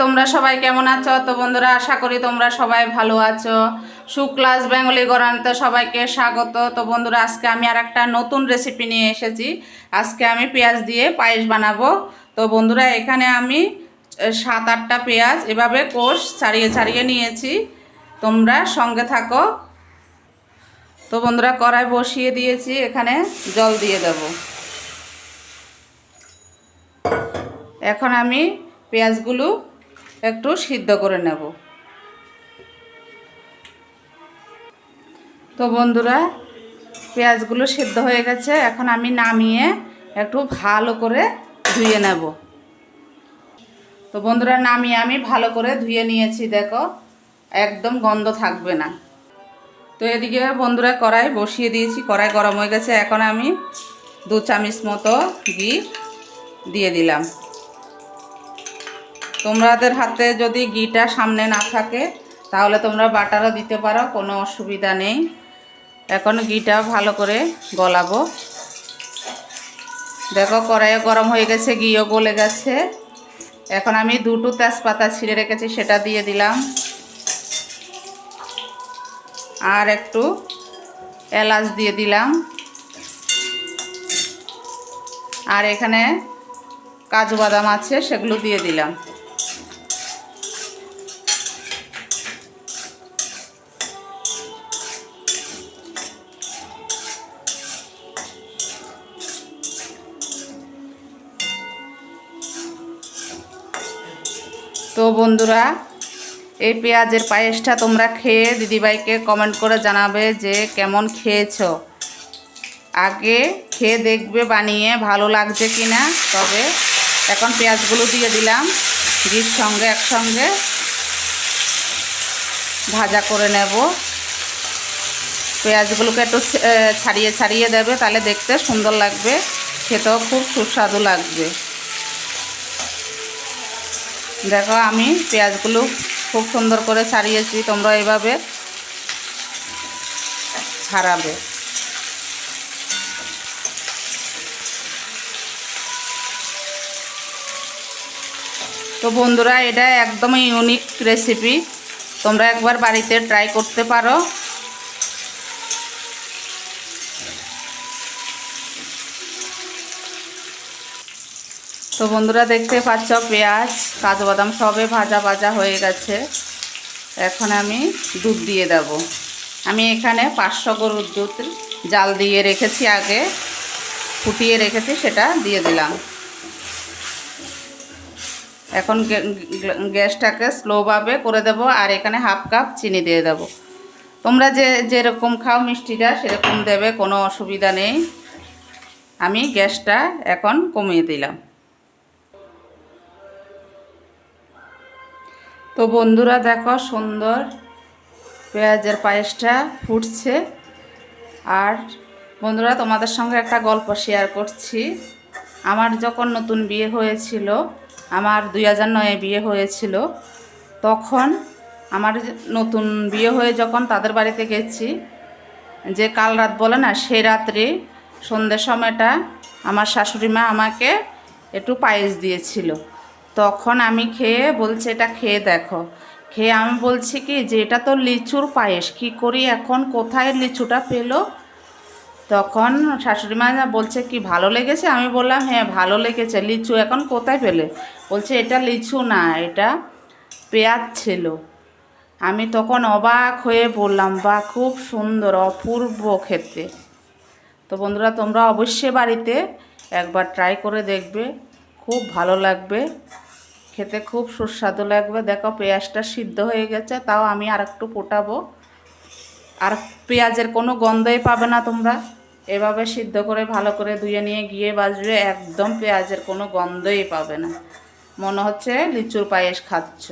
তোমরা সবাই কেমন আছো? তো বন্ধুরা, আশা করি তোমরা সবাই ভালো আছো। সুক্লাস বেঙ্গলি গরানিতে সবাইকে স্বাগত। তো বন্ধুরা, আজকে আমি আর একটা নতুন রেসিপি নিয়ে এসেছি। আজকে আমি পেঁয়াজ দিয়ে পায়েস বানাবো। তো বন্ধুরা, এখানে আমি সাত আটটা পেঁয়াজ এভাবে কোষ ছাড়িয়ে ছাড়িয়ে নিয়েছি। তোমরা সঙ্গে থাকো। তো বন্ধুরা, কড়াই বসিয়ে দিয়েছি। এখানে জল দিয়ে দেবো। এখন আমি পেঁয়াজগুলো একটু সিদ্ধ করে নেব। তো বন্ধুরা, পেঁয়াজগুলো সিদ্ধ হয়ে গেছে। এখন আমি নামিয়ে একটু ভালো করে ধুয়ে নেব। তো বন্ধুরা, নামিয়ে আমি ভালো করে ধুয়ে নিয়েছি, দেখো। একদম গন্ধ থাকবে না। তো এদিকে বন্ধুরা, কড়াই বসিয়ে দিয়েছি। কড়াই গরম হয়ে গেছে। এখন আমি দু চামচ মতো ঘি দিয়ে দিলাম। তোমাদের হাতে যদি ঘিটা সামনে না থাকে, তাহলে তোমরা বাটারও দিতে পারো, কোনো অসুবিধা নেই। এখন ঘিটা ভালো করে গলাবো। দেখো কড়াইয়ে গরম হয়ে গেছে, ঘিও গলে গেছে। এখন আমি দুটো তেজপাতা ছিঁড়ে রেখেছি, সেটা দিয়ে দিলাম। আর একটু এলাচ দিয়ে দিলাম। আর এখানে কাজু বাদাম আছে, সেগুলো দিয়ে দিলাম। তো বন্ধুরা, এই পেঁয়াজের পায়েসটা তোমরা খেয়ে দিদিভাইকে কমেন্ট করে জানাবে যে কেমন খেয়েছো। আগে খেয়ে দেখবে, বানিয়ে ভালো লাগছে কি না তবে এখন পেঁয়াজগুলো দিয়ে দিলাম, ঘির সঙ্গে একসঙ্গে ভাজা করে নেব। পেঁয়াজগুলোকে একটু ছাড়িয়ে ছাড়িয়ে দেবে, তাহলে দেখতে সুন্দর লাগবে, খেতেও খুব সুস্বাদু লাগবে। দেখো, আমি পেঁয়াজগুলো খুব সুন্দর করে ছাড়িয়েছি। তোমরা এভাবে ছাড়াবে। তো বন্ধুরা, এটা একদমই ইউনিক রেসিপি তোমরা একবার বাড়িতে ট্রাই করতে পারো। তো বন্ধুরা দেখতে পাচ্ছ পেঁয়াজ কাজু বাদাম সবে ভাজা ভাজা হয়ে গেছে। এখন আমি দুধ দিয়ে দেব। আমি এখানে পাঁচশো গরুর দুধ জাল দিয়ে রেখেছি আগে। ফুটিয়ে রেখেছি, সেটা দিয়ে দিলাম। এখন গ্যাসটাকে স্লোভাবে করে দেব আর এখানে হাফ কাপ চিনি দিয়ে দেব। তোমরা যে, যেরকম খাও মিষ্টিটা, সেরকম দেবে, কোনো অসুবিধা নেই। আমি গ্যাসটা এখন কমিয়ে দিলাম। তো বন্ধুরা দেখো সুন্দর পেঁয়াজের পায়েসটা ফুটছে। আর বন্ধুরা তোমাদের সঙ্গে একটা গল্প শেয়ার করছি। আমার যখন নতুন বিয়ে হয়েছিল, আমার দুই হাজার নয়ে বিয়ে হয়েছিল, তখন আমার নতুন বিয়ে হয়ে যখন তাদের বাড়িতে গেছি, যে কাল রাত বলে না, সেই রাত্রে সন্ধ্যের সময়টা আমার শাশুড়ি মা আমাকে একটু পায়েস দিয়েছিল। তখন আমি খেয়ে বলছে, এটা খেয়ে দেখো। খেয়ে আমি বলছি কি, যে এটা তো লিচুর পায়েস, কি করি এখন? কোথায় লিচুটা পেল? তখন শাশুড়ি মা বলছে, কি ভালো লেগেছে? আমি বললাম হ্যাঁ ভালো লেগেছে। লিচু এখন কোথায় পেলে? বলছে, এটা লিচু না, এটা পেঁয়াজ ছিল। আমি তখন অবাক হয়ে বললাম বা খুব সুন্দর, অপূর্ব খেতে। তো বন্ধুরা, তোমরা অবশ্যই বাড়িতে একবার ট্রাই করে দেখবে। খুব ভালো লাগবে। খেতে খুব সুস্বাদু লাগবে। দেখো পেঁয়াজটা সিদ্ধ হয়ে গেছে, তাও আমি আর একটু ফোটাবো। আর পেঁয়াজের কোনো গন্ধই পাবে না তোমরা। এভাবে সিদ্ধ করে, ভালো করে ধুয়ে নিয়ে গিয়ে বাজবে, একদম পেঁয়াজের কোনো গন্ধই পাবে না। মনে হচ্ছে লিচুর পায়েস খাচ্ছ।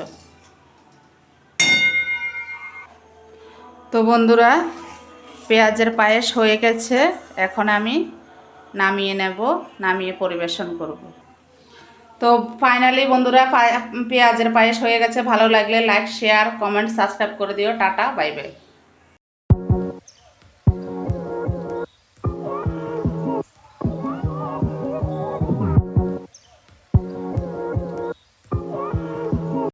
তো বন্ধুরা, পেঁয়াজের পায়েস হয়ে গেছে। এখন আমি নামিয়ে নেব, নামিয়ে পরিবেশন করব। তো ফাইনালি বন্ধুরা পায়ে- পেঁয়াজের পায়েস হয়ে গেছে। ভালো লাগলে লাইক শেয়ার কমেন্ট সাবস্ক্রাইব করে দিও। Tata bye bye